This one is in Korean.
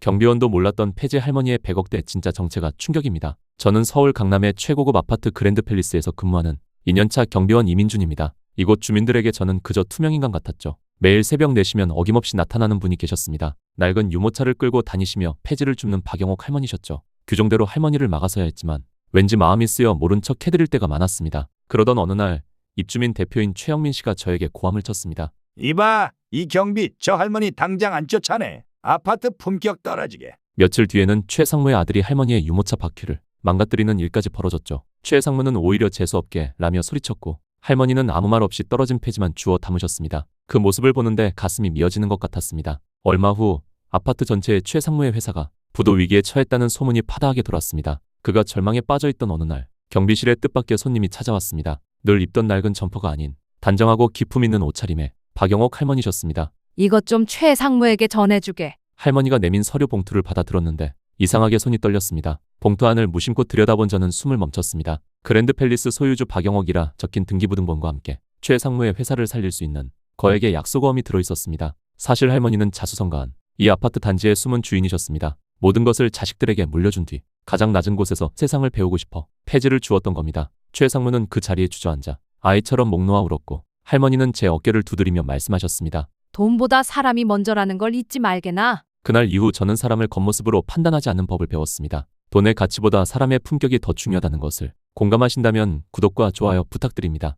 경비원도 몰랐던 폐지 할머니의 100억대 진짜 정체가 충격입니다. 저는 서울 강남의 최고급 아파트 그랜드 팰리스에서 근무하는 2년차 경비원 이민준입니다. 이곳 주민들에게 저는 그저 투명인간 같았죠. 매일 새벽 4시면 어김없이 나타나는 분이 계셨습니다. 낡은 유모차를 끌고 다니시며 폐지를 줍는 박영옥 할머니셨죠. 규정대로 할머니를 막아서야 했지만 왠지 마음이 쓰여 모른 척 해드릴 때가 많았습니다. 그러던 어느 날 입주민 대표인 최영민 씨가 저에게 고함을 쳤습니다. 이봐, 이 경비 저 할머니 당장 안 쫓아내. 아파트 품격 떨어지게. 며칠 뒤에는 최상무의 아들이 할머니의 유모차 바퀴를 망가뜨리는 일까지 벌어졌죠. 최상무는 오히려 재수없게 라며 소리쳤고 할머니는 아무 말 없이 떨어진 폐지만 주워 담으셨습니다. 그 모습을 보는데 가슴이 미어지는 것 같았습니다. 얼마 후 아파트 전체에 최상무의 회사가 부도 위기에 처했다는 소문이 파다하게 돌았습니다. 그가 절망에 빠져있던 어느 날 경비실에 뜻밖의 손님이 찾아왔습니다. 늘 입던 낡은 점퍼가 아닌 단정하고 기품 있는 옷차림에 박영옥 할머니셨습니다. 이것 좀 최상무에게 전해주게. 할머니가 내민 서류 봉투를 받아 들었는데 이상하게 손이 떨렸습니다. 봉투 안을 무심코 들여다본 저는 숨을 멈췄습니다. 그랜드 팰리스 소유주 박영옥이라 적힌 등기부등본과 함께 최 상무의 회사를 살릴 수 있는 거액의 약속어음이 들어있었습니다. 사실 할머니는 자수성가한 이 아파트 단지의 숨은 주인이셨습니다. 모든 것을 자식들에게 물려준 뒤 가장 낮은 곳에서 세상을 배우고 싶어 폐지를 주었던 겁니다. 최 상무는 그 자리에 주저앉아 아이처럼 목 놓아 울었고 할머니는 제 어깨를 두드리며 말씀하셨습니다. 돈보다 사람이 먼저라는 걸 잊지 말게나. 그날 이후 저는 사람을 겉모습으로 판단하지 않는 법을 배웠습니다. 돈의 가치보다 사람의 품격이 더 중요하다는 것을 공감하신다면 구독과 좋아요 부탁드립니다.